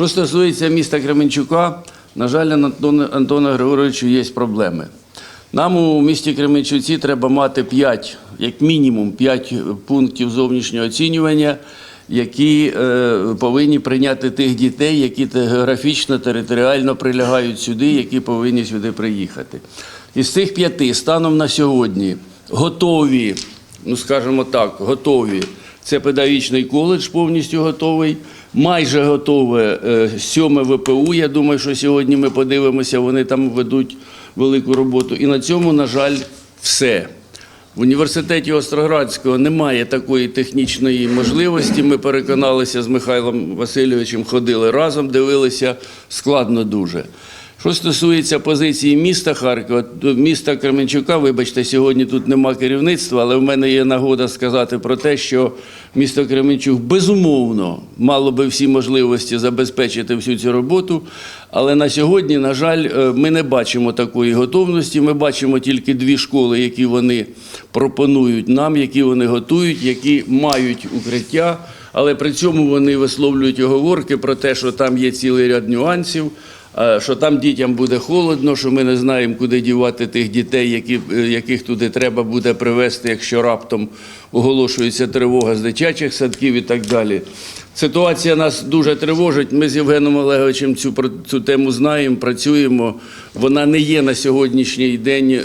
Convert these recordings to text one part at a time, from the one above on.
Що стосується міста Кременчука, на жаль, Антона, Григоровичу є проблеми. Нам у місті Кременчуці треба мати 5, як мінімум 5 пунктів зовнішнього оцінювання, які е, повинні прийняти тих дітей, які географічно, територіально прилягають сюди, які повинні сюди приїхати. Із цих п'яти станом на сьогодні готові, ну скажімо так, готові. Це педагогічний коледж повністю готовий. Майже готове е, сьоме ВПУ. Я думаю, що сьогодні ми подивимося, вони там ведуть велику роботу. І на цьому, на жаль, все. В університеті Остроградського немає такої технічної можливості. Ми переконалися з Михайлом Васильовичем, ходили разом, дивилися складно дуже. Що стосується позиції міста Харкова, то міста Кременчука, вибачте, сьогодні тут нема керівництва, але в мене є нагода сказати про те, що місто Кременчук безумовно мало би всі можливості забезпечити всю цю роботу. Але на сьогодні, на жаль, е, ми не бачимо такої готовності. Ми бачимо тільки дві школи, які вони пропонують нам, які вони готують, які мають укриття. Але при цьому вони висловлюють оговорки про те, що там є цілий ряд нюансів. Що там дітям буде холодно, що ми не знаємо, куди дівати тих дітей, які, е, яких туди треба буде привезти, якщо раптом оголошується тривога з дитячих садків і так далі. Ситуація нас дуже тривожить. Ми з Євгеном Олеговичем цю, про- цю тему знаємо, працюємо. Вона не є на сьогоднішній день е,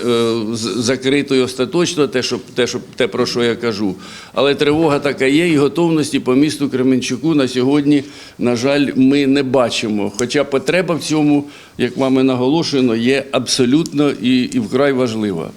закритою остаточно, те, що, те, що, те, про що я кажу. Але тривога така є, і готовності по місту Кременчуку на сьогодні, на жаль, ми не бачимо. Хоча потреба в цьому, як вами наголошено, є абсолютно і, і вкрай важлива.